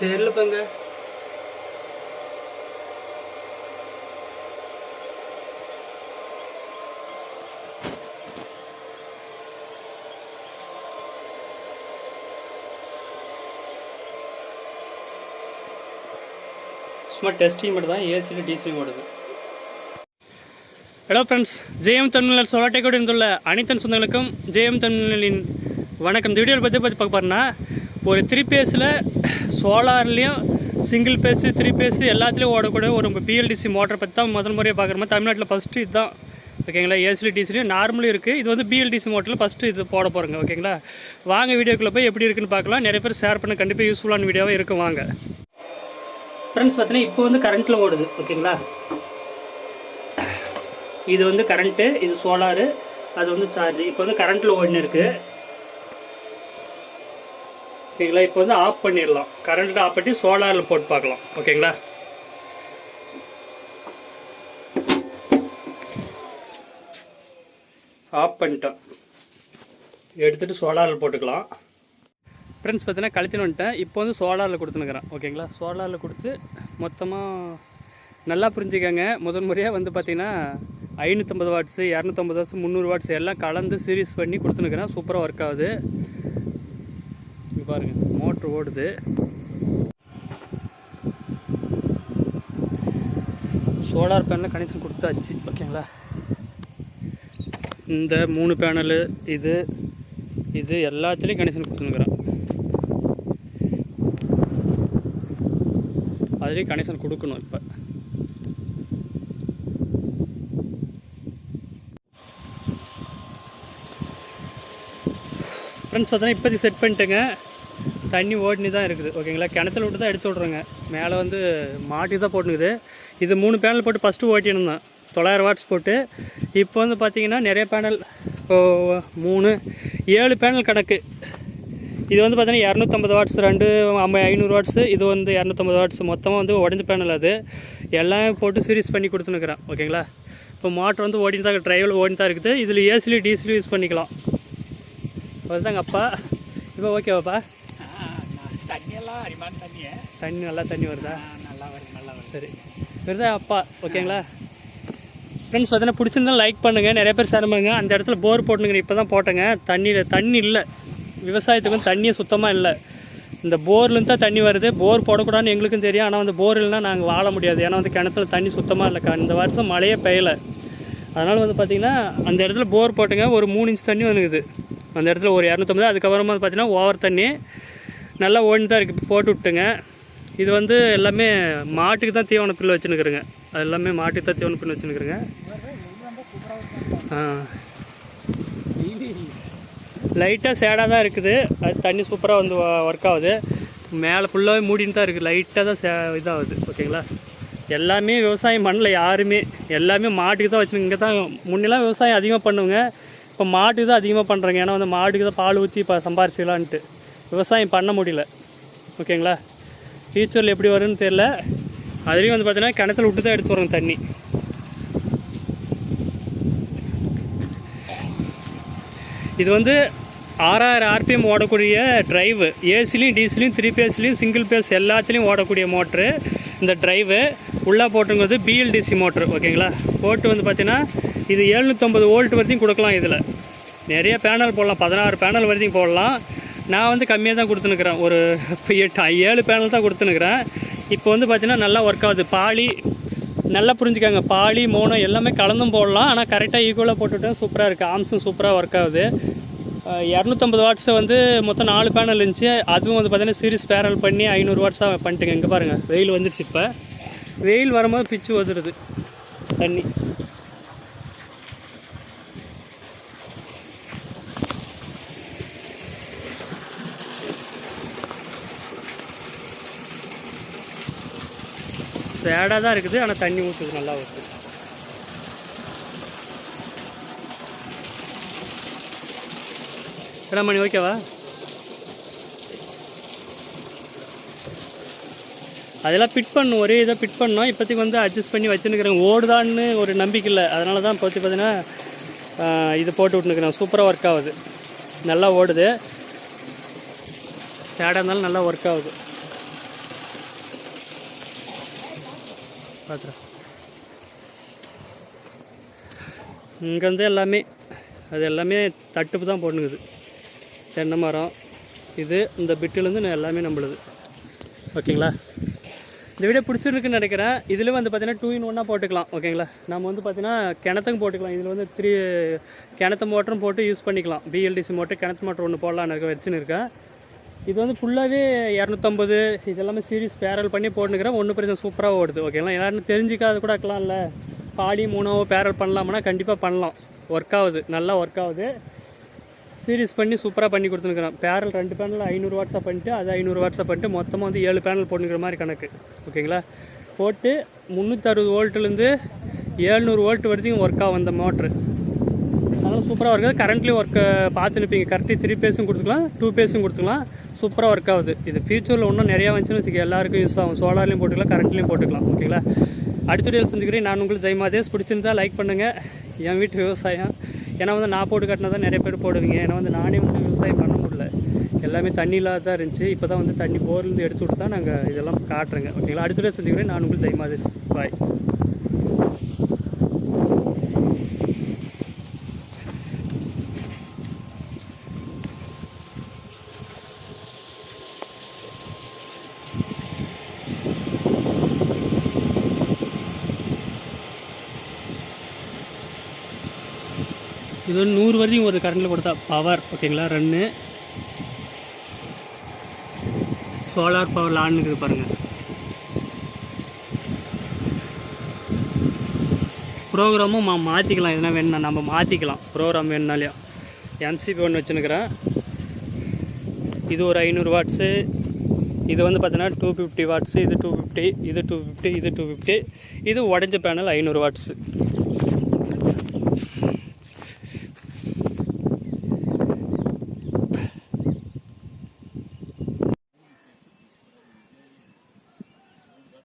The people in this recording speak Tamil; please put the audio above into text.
தெரியலப்பாங்க. சும்மா டெஸ்டிங் மட்டும் தான் ஏசியில் டிசியும் ஓடுது. ஹலோ ஃப்ரெண்ட்ஸ் ஜெயம் தமிழர் சொலாட்டைக்கோடு இருந்துள்ள அனைத்தன் சொந்தங்களுக்கும் ஜெயம் தமிழின் வணக்கம். இந்த வீடியோவில் பற்றி பற்றி பார்க்க போகிறேன்னா ஒரு த்ரீ பேஸில் சோலார்லேயும் சிங்கிள் பேஸு த்ரீ பேஸு எல்லாத்துலேயும் ஓடக்கூடிய ஒரு பிஎல்டிசி மோட்டரை பற்றி தான் முதல் முறையாக பார்க்குற மாதிரி தமிழ்நாட்டில் ஃபஸ்ட்டு இதுதான். ஓகேங்களா ஏசிலி டிசிலையும் நார்மலும் இருக்குது இது வந்து பிஎல்டிசி மோட்டரில் ஃபஸ்ட்டு இது போட போகிறோங்க ஓகேங்களா வாங்க வீடியோக்குள்ளே போய் எப்படி இருக்குன்னு பார்க்கலாம். நிறைய பேர் ஷேர் பண்ண கண்டிப்பாக யூஸ்ஃபுல்லான வீடியோவாக இருக்கும். வாங்க. ஃப்ரெண்ட்ஸ் பார்த்தீங்கன்னா இப்போ வந்து கரண்ட்டில் ஓடுது ஓகேங்களா? இது வந்து கரண்ட்டு இது சோலாரு அது வந்து சார்ஜ் இப்போ வந்து கரண்ட்டில் ஓடினு இருக்கு. ஓகேங்களா? இப்போ வந்து ஆஃப் பண்ணிடலாம். கரண்ட்டில் ஆஃப் பண்ணி சோலாரில் போட்டு பார்க்கலாம். ஓகேங்களா? ஆஃப் பண்ணிட்டோம். எடுத்துகிட்டு சோலாரில் போட்டுக்கலாம். ஃப்ரெண்ட்ஸ் பார்த்தீங்கன்னா கழுத்தின்னு வந்துட்டேன். இப்போ வந்து சோலாரில் கொடுத்துனுக்குறேன். ஓகேங்களா சோலாரில் கொடுத்து மொத்தமாக நல்லா புரிஞ்சுக்கங்க. முதல் முறையாக வந்து பார்த்தீங்கன்னா ஐநூற்றம்பது வாட்ஸு இரநூத்தம்பது வாட்ஸ் முந்நூறு வாட்ஸ் எல்லாம் கலந்து சீரியஸ் பண்ணி கொடுத்துனுக்குறேன். சூப்பராக ஒர்க் ஆகுது. இங்க பாருங்கள் மோட்ரு ஓடுது. சோலார் பேனலில் கனெக்ஷன் கொடுத்தாச்சு. ஓகேங்களா இந்த மூணு பேனலு இது இது எல்லாத்துலேயும் கனெக்ஷன் கொடுத்துனுக்குறேன். அதுலேயும் கனெக்ஷன் கொடுக்கணும் இப்போ. ஃப்ரெண்ட்ஸ் பார்த்தோன்னா இப்போதைக்கு செட் பண்ணிட்டேங்க. தண்ணி ஓடினி தான் இருக்குது. ஓகேங்களா கிணத்துல விட்டு தான் எடுத்து விட்றேங்க. மேலே வந்து மாட்டி தான் போட்டுனுக்குது. இது மூணு பேனல் போட்டு ஃபஸ்ட்டு தான். தொள்ளாயிரம் வாட்ஸ் போட்டு. இப்போ வந்து பார்த்தீங்கன்னா நிறைய பேனல் இப்போ மூணு ஏழு பேனல் கணக்கு. இது வந்து பார்த்தீங்கன்னா இரநூத்தம்பது வாட்ஸ் ரெண்டு ஐம்ப ஐநூறு வாட்ஸு இது வந்து இரநூத்தம்பது வாட்ஸ் மொத்தமாக வந்து உடஞ்ச பேனல் அது. எல்லாம் போட்டு சீரியஸ் பண்ணி கொடுத்துனுக்குறேன் ஓகேங்களா? இப்போ மோட்டர் வந்து ஓடிட்டு தான் ட்ரைவில் ஓடி தான் இருக்குது. இதில் ஏசிலையும் டீசலையும் யூஸ் பண்ணிக்கலாம். அதுதாங்க அப்பா? இப்போ ஓகேவாப்பா தண்ணியெல்லாம் அரிமான தண்ணியை தண்ணி நல்லா தண்ணி வருதா? நல்லா வரும் நல்லா வரும் சரி. வருதா அப்பா? ஓகேங்களா? ஃப்ரெண்ட்ஸ் பார்த்தீங்கன்னா பிடிச்சிருந்தா லைக் பண்ணுங்கள் நிறைய பேர் ஷேர் பண்ணுங்கள் அந்த இடத்துல போர் போட்டுனுங்க. இப்போ தான் போட்டேங்க. தண்ணியில் தண்ணி இல்லை. விவசாயத்துக்கும் தண்ணியும் சுத்தமாக இல்லை. இந்த போர்லேருந்து தான் தண்ணி வருது. போர் போடக்கூடாதுன்னு எங்களுக்கும் தெரியும். ஆனால் வந்து போர் இல்லைனா நாங்கள் வாழ முடியாது. ஏன்னா வந்து கிணத்துல தண்ணி சுத்தமாக இல்லை. இந்த வருஷம் மழையே பெய்யலை. அதனால் வந்து பார்த்திங்கன்னா அந்த இடத்துல போர் போட்டுங்க. ஒரு மூணு இன்ச் தண்ணி வந்துக்குது அந்த இடத்துல ஒரு இரநூத்தம்பது அதுக்கப்புறமா வந்து பார்த்திங்கன்னா ஓவர் தண்ணி நல்லா ஓடி தான் இருக்குது போட்டு விட்டுங்க. இது வந்து எல்லாமே மாட்டுக்கு தான் தீவன புல் வச்சுன்னுக்குறேங்க. அது எல்லாமே மாட்டுக்கு தான் தீவன புல் வச்சுன்னுக்குறேங்க. ஆ. லைட்டாக சேடாக தான் இருக்குது. அது தண்ணி சூப்பராக வந்து ஒர்க் ஆகுது. மேலே ஃபுல்லாகவே மூடின்னு தான் இருக்குது லைட்டாக தான் சே இதாகுது. ஓகேங்களா? எல்லாமே விவசாயம் பண்ணல யாருமே. எல்லாமே மாட்டுக்கு தான் வச்சுருங்க இங்கே தான் முன்னெல்லாம் விவசாயம் அதிகமாக பண்ணுவோங்க. இப்போ மாட்டுக்கு தான் அதிகமாக பண்ணுறாங்க ஏன்னா வந்து மாட்டுக்கு தான் பால் ஊற்றி இப்போ சம்பாரிச்சிக்கலான்ட்டு. விவசாயம் பண்ண முடியல. ஓகேங்களா? ஃபியூச்சரில் எப்படி வரும்னு தெரில அதுலேயும் வந்து பார்த்தீங்கன்னா கிணத்துல விட்டு தான் எடுத்து வரோங்க தண்ணி. இது வந்து ஆறாயிரம் ஆர்பிஎம் ஓடக்கூடிய ட்ரைவு ஏசிலையும் டீசிலையும் த்ரீ பேஸ்லையும் சிங்கிள் பேஸ் எல்லாத்துலேயும் ஓடக்கூடிய மோட்ரு இந்த ட்ரைவு உள்ளே போட்டுங்கிறது பிஎல்டிசி மோட்ரு ஓகேங்களா போட்டு வந்து பார்த்தீங்கன்னா இது எழுநூற்றம்பது வோல்ட் வரைக்கும் கொடுக்கலாம் இதில். நிறைய பேனல் போடலாம் பதினாறு பேனல் வரைக்கும் போடலாம். நான் வந்து கம்மியாக தான் கொடுத்துனுக்குறேன் ஒரு எட்டு ஏழு பேனல் தான் கொடுத்துனுக்குறேன் இப்போ வந்து பார்த்தீங்கன்னா நல்லா ஒர்க் ஆகுது. பாலி நல்லா புரிஞ்சுக்காங்க. பாலி மோனோ எல்லாமே கலந்தும் போடலாம். ஆனால் கரெக்டாக ஈக்குவலாக போட்டுவிட்டேன் சூப்பராக இருக்குது ஆம்ஸும் சூப்பராக ஒர்க் ஆகுது. இரநூத்தம்பது வாட்ஸை வந்து மொத்தம் நாலு பேனல் இருந்துச்சு. அதுவும் வந்து பார்த்தீங்கன்னா சீரிஸ் பேரல் பண்ணி ஐநூறு வாட்ஸாக பண்ணிட்டுங்க. இங்கே பாருங்கள் வெயில் வந்துருச்சு இப்போ. வெயில் வரும்போது பிச்சு வந்துடுது தண்ணி. சேடாக தான் இருக்குது ஆனால் தண்ணி ஊற்றுது நல்லா ஊற்றுது ரமணி ஓகேவா? அதெல்லாம் ஃபிட் பண்ணும் ஒரே இதை பிட் பண்ணோம் இப்போதைக்கு வந்து அட்ஜஸ்ட் பண்ணி வச்சுருக்கிறேன். ஓடுதான்னு ஒரு நம்பிக்கை இல்லை. அதனால தான் பார்த்து பார்த்தீங்கன்னா இது போட்டு விட்டுனுக்குறேன் சூப்பராக ஒர்க் ஆகுது. நல்லா ஓடுது. சேடாக இருந்தாலும் நல்லா ஒர்க் ஆகுது. பார்த்துறேன் இங்கேருந்து எல்லாமே அது எல்லாமே தட்டுப்பு தான் போடணுங்குது தென்னை மரம். இது இந்த பிட்டுலேருந்து எல்லாமே நம்மளுது ஓகேங்களா? இந்த வீடியோ பிடிச்சிருக்குன்னு நினைக்கிறேன். இதில் வந்து பார்த்தீங்கன்னா டூ இன் ஒன்னாக போட்டுக்கலாம். ஓகேங்களா? நம்ம வந்து பார்த்தீங்கன்னா கிணத்துக்கும் போட்டுக்கலாம். இதில் வந்து த்ரீ கிணத்து மோட்டரும் போட்டு யூஸ் பண்ணிக்கலாம். பிஎல்டிசி மோட்டர் கிணத்து மோட்டர் ஒன்று போடலான்னு இருக்க வச்சுன்னு இருக்கேன். இது வந்து ஃபுல்லாகவே இரநூத்தம்பது. இதெல்லாமே சீரிஸ் பேரல் பண்ணி போட்டுக்கிறேன் ஒன்றும் பிரச்சனை சூப்பராக ஓடுது. ஓகேங்களா? யாரும் தெரிஞ்சிக்காத கூட இருக்கலாம்ல. பாடி மூணாவோ பேரல் பண்ணலாம்னா கண்டிப்பாக பண்ணலாம். ஒர்க் ஆகுது. நல்லா ஒர்க் ஆகுது. சீரிஸ் பண்ணி சூப்பராக பண்ணி கொடுத்துருக்குறேன் பேரல் ரெண்டு பேனல் ஐநூறு வாட்ஸாக பண்ணிட்டு அது ஐநூறு வாட்ஸாக பண்ணிட்டு மொத்தமாக வந்து ஏழு பேனல் போட்டுக்கிற மாதிரி கணக்கு. ஓகேங்களா போட்டு முந்நூற்றறுபது வோல்ட்லேருந்து ஏழ்நூறு வோல்ட் வரைக்கும் ஒர்க் ஆகும் அந்த மோட்ரு அதெல்லாம் சூப்பராக ஒர்க் ஆகுது. கரண்ட்லேயும் ஒர்க்கு பார்த்துருப்பீங்க கரெக்டாக த்ரீ பேஸும் கொடுத்துக்கலாம் டூ பேஸும் கொடுத்துக்கலாம். சூப்பராக ஒர்க் ஆகுது. இது ஃபியூச்சரில் இன்னும் நிறையா வந்துச்சுன்னு வச்சுக்க எல்லாருக்கும் யூஸ் ஆகும். சோலார்லேயும் போட்டுக்கலாம் கரண்ட்லேயும் போட்டுக்கலாம். ஓகேங்களா அடுத்த வீடியோ செஞ்சுக்கிறேன் நான் உங்களுக்கு ஜெய்மாதேஷ் பிடிச்சிருந்தா லைக் பண்ணுங்கள் என் வீட்டு விவசாயம். ஏன்னா வந்து நான் போட்டு கட்டினா தான் நிறைய பேர் போடுவீங்க. ஏன்னா வந்து நானே வந்து விவசாயம் பண்ண முடியல. எல்லாமே தண்ணி இல்லாத தான் இருந்துச்சு. இப்போ தான் வந்து தண்ணி போர்லேருந்து எடுத்து விட்டு தான் நாங்கள் இதெல்லாம் காட்டுறேங்க. ஓகேங்களா? அடுத்த வீடியோ செஞ்சுக்கிறேன் நான் உங்களுக்கு ஜெய்மாதேஷ் பாய் இது வந்து நூறு வரையும் ஒரு கரண்டில் கொடுத்தா பவர் ஓகேங்களா ரன்னு சோலார் பவர் ஆன் இருக்குது பாருங்கள் ப்ரோக்ராமும் மா மாற்றிக்கலாம் எதுனா வேணும்னா நம்ம மாற்றிக்கலாம் ப்ரோக்ராம் வேணுனாலையும் எம்சிபி ஒன்று வச்சுருக்கிறேன் இது ஒரு ஐநூறு வாட்ஸு இது வந்து பார்த்தீங்கன்னா டூ ஃபிஃப்டி வாட்ஸு இது டூ ஃபிஃப்டி இது டூ ஃபிஃப்டி இது டூ ஃபிஃப்டி இது உடஞ்ச பேனல் ஐநூறு வாட்ஸு